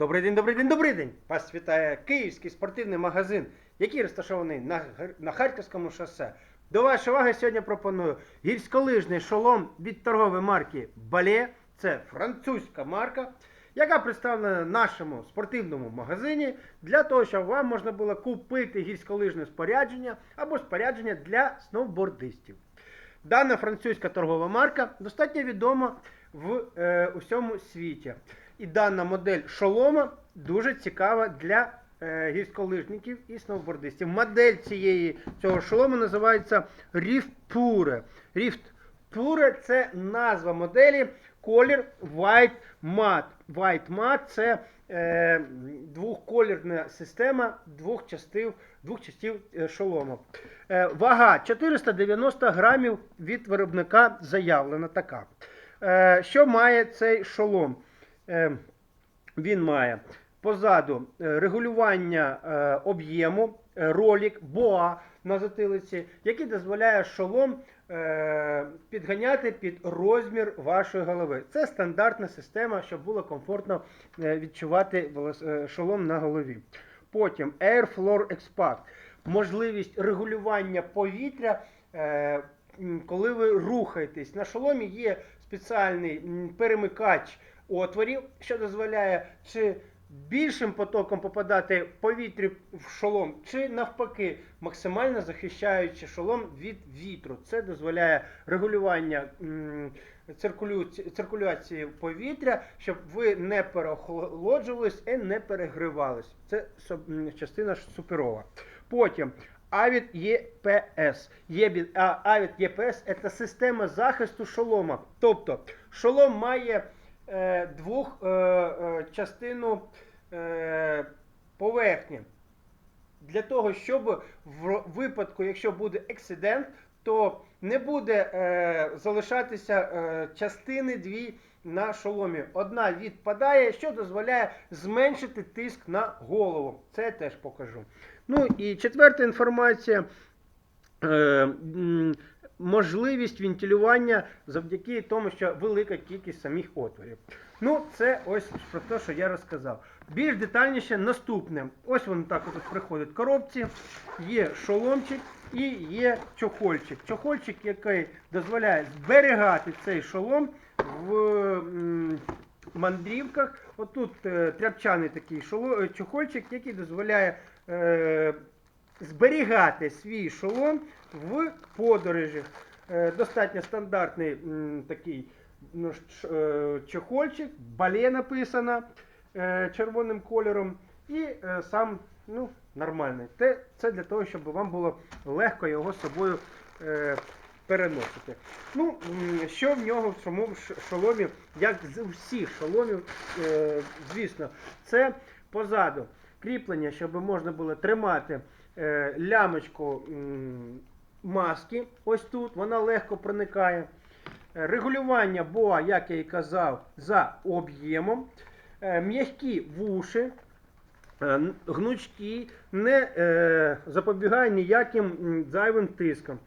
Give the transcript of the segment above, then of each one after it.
Добрий день, добрий день, добрий день! Вас вітає київський спортивний магазин, який розташований на, на Харківському шосе. До вашої уваги сьогодні пропоную гірськолижний шолом від торгової марки Бале. Це французька марка, яка представлена в нашому спортивному магазині для того, щоб вам можна було купити гірськолижне спорядження або спорядження для сноубордистів. Дана французька торгова марка достатньо відома в е, усьому світі. І дана модель шолома дуже цікава для е, гірськолижників і сноубордистів. Модель цієї цього шолому називається Rift Pure. Rift Pure це назва моделі, колір White Matte. White Matte це е, двохколірна система двох частин, двох частин е, шолома. Е, вага 490 грамів від виробника заявлена така. Е, що має цей шолом? Е, він має позаду е, регулювання е, об'єму, ролик, боа на затилиці, який дозволяє шолом підганяти під розмір вашої голови. Це стандартна система, щоб було комфортно відчувати шолом на голові. Потім Airflow Expact. Можливість регулювання повітря, коли ви рухаєтесь. На шоломі є спеціальний перемикач отворів, що дозволяє чи більшим потоком попадати повітря в шолом, чи навпаки, максимально захищаючи шолом від вітру. Це дозволяє регулювання циркуляції повітря, щоб ви не переохолоджувались і не перегрівались. Це частина суперова. Потім Avid EPS. Єбі- а, Avid EPS це система захисту шолома. Тобто шолом має двох е, е, частину е, поверхні. Для того, щоб в випадку, якщо буде ексидент, то не буде е, залишатися е, частини дві на шоломі. Одна відпадає, що дозволяє зменшити тиск на голову. Це я теж покажу. Ну і четверта інформація. Е, можливість вентилювання завдяки тому, що велика кількість самих отворів. Ну, це ось про те, що я розказав. Більш детальніше наступне. Ось воно так от приходить в коробці, є шоломчик і є чохольчик. Чохольчик, який дозволяє зберігати цей шолом в мандрівках. Отут е, тряпчаний такий е, чохольчик, який дозволяє е, зберігати свій шолом в подорожі. Е, достатньо стандартний такий ну, е, чохольчик, бале написано е, червоним кольором. І сам ну, нормальний. Це для того, щоб вам було легко його з собою переносити. Ну, що в нього в самому шоломі, як з усіх шоломів, звісно, це позаду кріплення, щоб можна було тримати лямочку маски. Ось тут вона легко проникає. Е, Регулювання боа, як я і казав, за об'ємом. Е, М'які вуші, е, гнучкі, не е, запобігає ніяким зайвим тискам.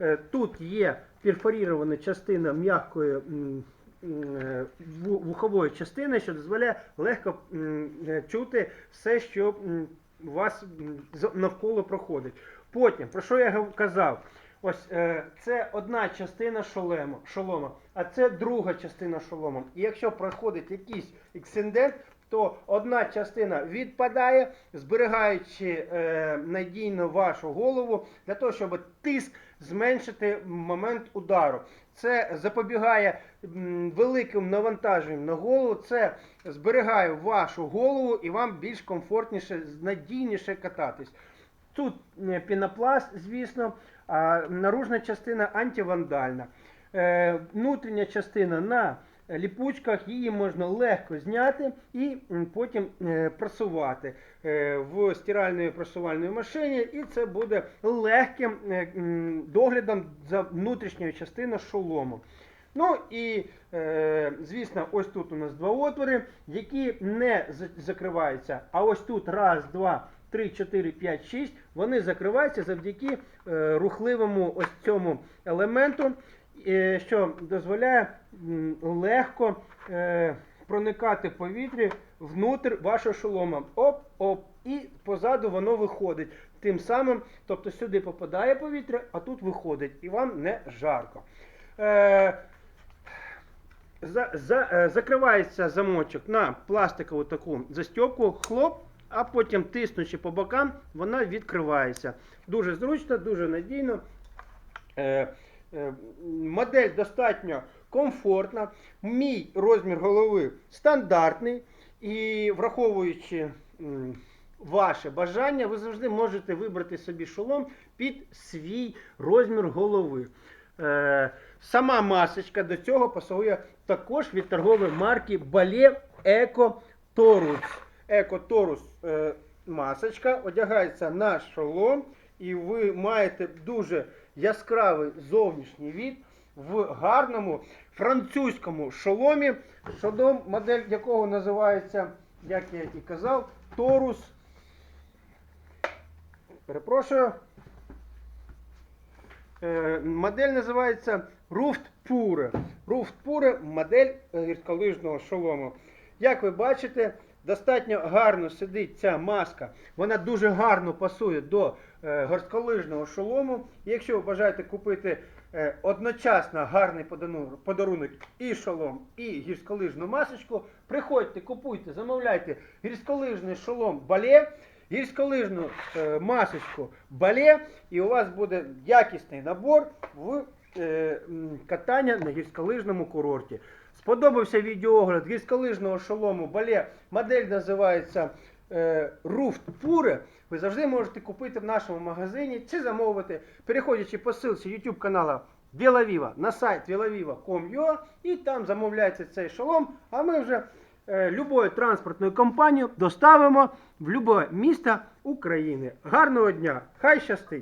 Е, Тут є перфорірована частина м'якої е, вухової частини, що дозволяє легко е, чути все, що вас навколо проходить. Потім, про що я казав? Ось е, це одна частина шолема, шолома, а це друга частина шолома. І якщо проходить якийсь ексцендент, то одна частина відпадає, зберігаючи е, надійно вашу голову для того, щоб тиск зменшити момент удару. Це запобігає великим навантаженням на голову. Це зберігає вашу голову і вам більш комфортніше, надійніше кататись. Тут е, пінопласт, звісно, а наружна частина антивандальна. Е, внутрішня частина на ліпучках, її можна легко зняти і потім е, просувати в стиральної просувальної машині, і це буде легким доглядом за внутрішньою частиною шолому. Ну і, е, звісно, ось тут у нас два отвори, які не закриваються. А ось тут раз, два, три, чотири, п'ять, шість. Вони закриваються завдяки е, рухливому ось цьому елементу, е, що дозволяє легко е, проникати повітря внутрь вашого шолома. Оп-оп. І позаду воно виходить. Тим самим, тобто сюди попадає повітря, а тут виходить, і вам не жарко. Е, за, за, е, закривається замочок на пластикову таку застіпку, хлоп, а потім тиснучи по бокам, вона відкривається. Дуже зручно, дуже надійно. Е, е, модель достатньо комфортна. Мій розмір голови стандартний. І враховуючи м, ваше бажання, ви завжди можете вибрати собі шолом під свій розмір голови. Е, сама масочка до цього пасує також від торгової марки Ballet Eco Torus. Eco Torus е, масочка одягається на шолом, і ви маєте дуже яскравий зовнішній від в гарному французькому шоломі, шолом, модель якого називається, як я і казав, Torus. Перепрошую. Е, Модель називається Ruft Pure модель е, гірськолижного шолому. Як ви бачите, достатньо гарно сидить ця маска. Вона дуже гарно пасує до е, гірськолижного шолому. Якщо ви бажаєте купити е, одночасно гарний подарунок і шолом, і гірськолижну масочку, приходьте, купуйте, замовляйте гірськолижний шолом бале гірськолижну масочку бале, і у вас буде якісний набор в катання на гірськолижному курорті. Сподобався відеоогляд гірськолижного шолому бале. Модель називається е, Pure. Ви завжди можете купити в нашому магазині чи замовити, переходячи по ссылці YouTube каналу Вілавіва на сайт vilaviva.com.ua і там замовляється цей шолом, а ми вже е, любою транспортною компанією доставимо в любе місто України. Гарного дня! Хай щастить!